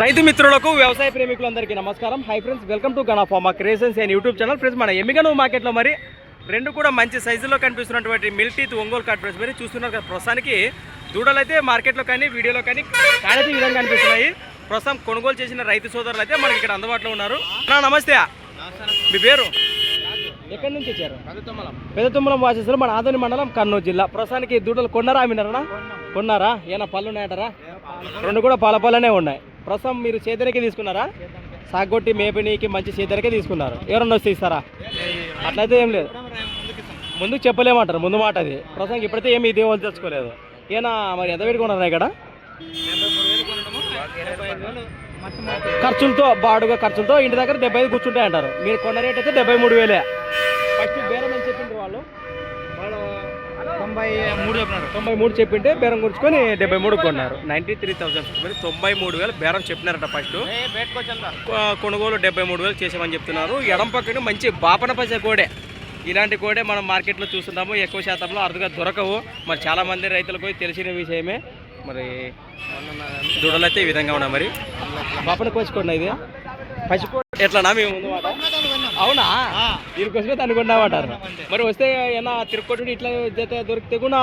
రైతు మిత్రులకు వ్యవసాయ ప్రేమికులందరికీ నమస్కారం. Hi friends welcome to Gana pharma creations and YouTube channel friends మన ఎమ్మిగను మార్కెట్లో మరి రెండు కూడా మంచి సైజులో కనిపిస్తున్నటువంటి మిల్టీత్ ఒంగోలు కార్డ్ ఫ్రెండ్స్ మరి చూస్తున్నారు కదా ప్రస్తుతానికి దూడలు అయితే మార్కెట్లో కానీ వీడియోలో కానీ కాడైతే విధంగా కనిపిస్తున్నాయి. ప్రస్తుతం కొనుగోలు చేసిన రైతు సోదరులు అయితే మనకి ఇక్కడ అందుబాటులో ఉన్నారు. నమస్తే. మీ పేరు? ఎక్కడి నుంచి వచ్చారు? పెద్ద తుమ్మలం వాసేసారు మన ఆదోని మండలం కర్నూలు జిల్లా. ప్రస్తుతానికి దూడలు కొన్నారా అమ్మినారా కొన్నారా? ఏనా పళ్ళు ఉన్నాయంటారా? రెండు కూడా పాల పళ్ళనే ఉన్నాయి. ప్రస్తుతం మీరు చేతనకే తీసుకున్నారా? సాగొట్టి మేపనీకి మంచి చేతనకే తీసుకున్నారు. ఎవరన్నా వస్తే ఇస్తారా? అట్లయితే ఏం లేదు. ముందుకు చెప్పలేమంటారు ముందు మాట అది. ప్రస్తుతానికి ఇప్పుడైతే ఏమి ఇది వాళ్ళు తెచ్చుకోలేదు. ఏనా మరి ఎంత పెట్టుకున్నారా ఇక్కడ? ఖర్చులతో బాడుగా ఖర్చులతో ఇంటి దగ్గర డెబ్బై ఐదు కూర్చుంటాయి అంటారు. మీరు కొన్న రేట్ అయితే డెబ్బై మూడు వేలే. ఫస్ట్ బేరం అని చెప్పిండ్రు వాళ్ళు తొంభై తొంభై మూడు చెప్పింటే బేరం గుర్చుకొని డెబ్బై మూడు కొన్నారు. నైంటీ త్రీ థౌసండ్ మరి తొంభై మూడు వేలు బేరం చెప్పినారట ఫస్ట్. కొనుగోలు డెబ్బై మూడు వేలు చేసామని చెప్తున్నారు. ఎడం పక్కన మంచి బాపన పసే కోడే. ఇలాంటి కోడే మనం మార్కెట్లో చూస్తున్నాము ఎక్కువ శాతంలో అరుదుగా దొరకవు. మరి చాలా మంది రైతులకు తెలిసిన విషయమే. మరి దూడలు అయితే ఈ విధంగా ఉన్నాయి మరి. బాపన కోసుకోండి ఇది? ఎట్లనా మేము అవునా? దీనికోసమే అనుకున్నామంటారు మరి వస్తే ఏమన్నా తిరుక్కొట్టు ఇట్లా జత దొరికితే కూడా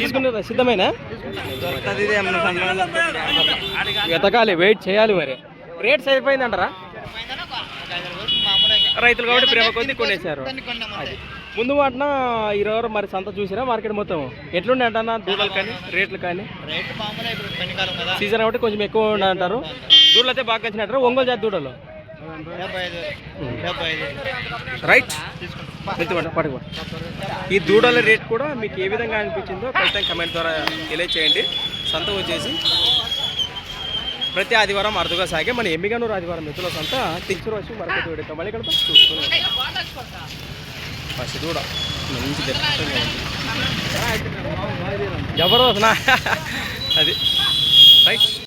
తీసుకునే సిద్ధమేనా? వెతకాలి వెయిట్ చేయాలి మరి. రేట్ సరిపోయింది అంటారా రైతులు కాబట్టి ప్రేమ కొద్ది కొనేశారు. అది. ముందు వాటిన ఈరోజు మరి సంత చూసిరా మార్కెట్ మొత్తం? ఎట్లుండే అంటన్నా? దూడలు కానీ రేట్లు కానీ? సీజన్ కాబట్టి కొంచెం ఎక్కువ అంటారు దూడలు అయితే బాగా వచ్చినట్టారు ఒంగోలు జాతి దూడలు. రైట్. పట్టుకో ఈ దూడల రేట్ కూడా మీకు ఏ విధంగా అనిపించిందో ఖచ్చితంగా కమెంట్ ద్వారా తెలియచేయండి. సంత వచ్చేసి ప్రతి ఆదివారం అరుదుగా సాగే మన ఎమ్మిగనూరు ఆదివారం మిత్రుల సంత. తించురు వచ్చి మరొక వీడితో మళ్ళీ కడతాం చూసుకుని ఫస్ట్ దూడ. మంచి జబర్దస్త్ నా అది. రైట్.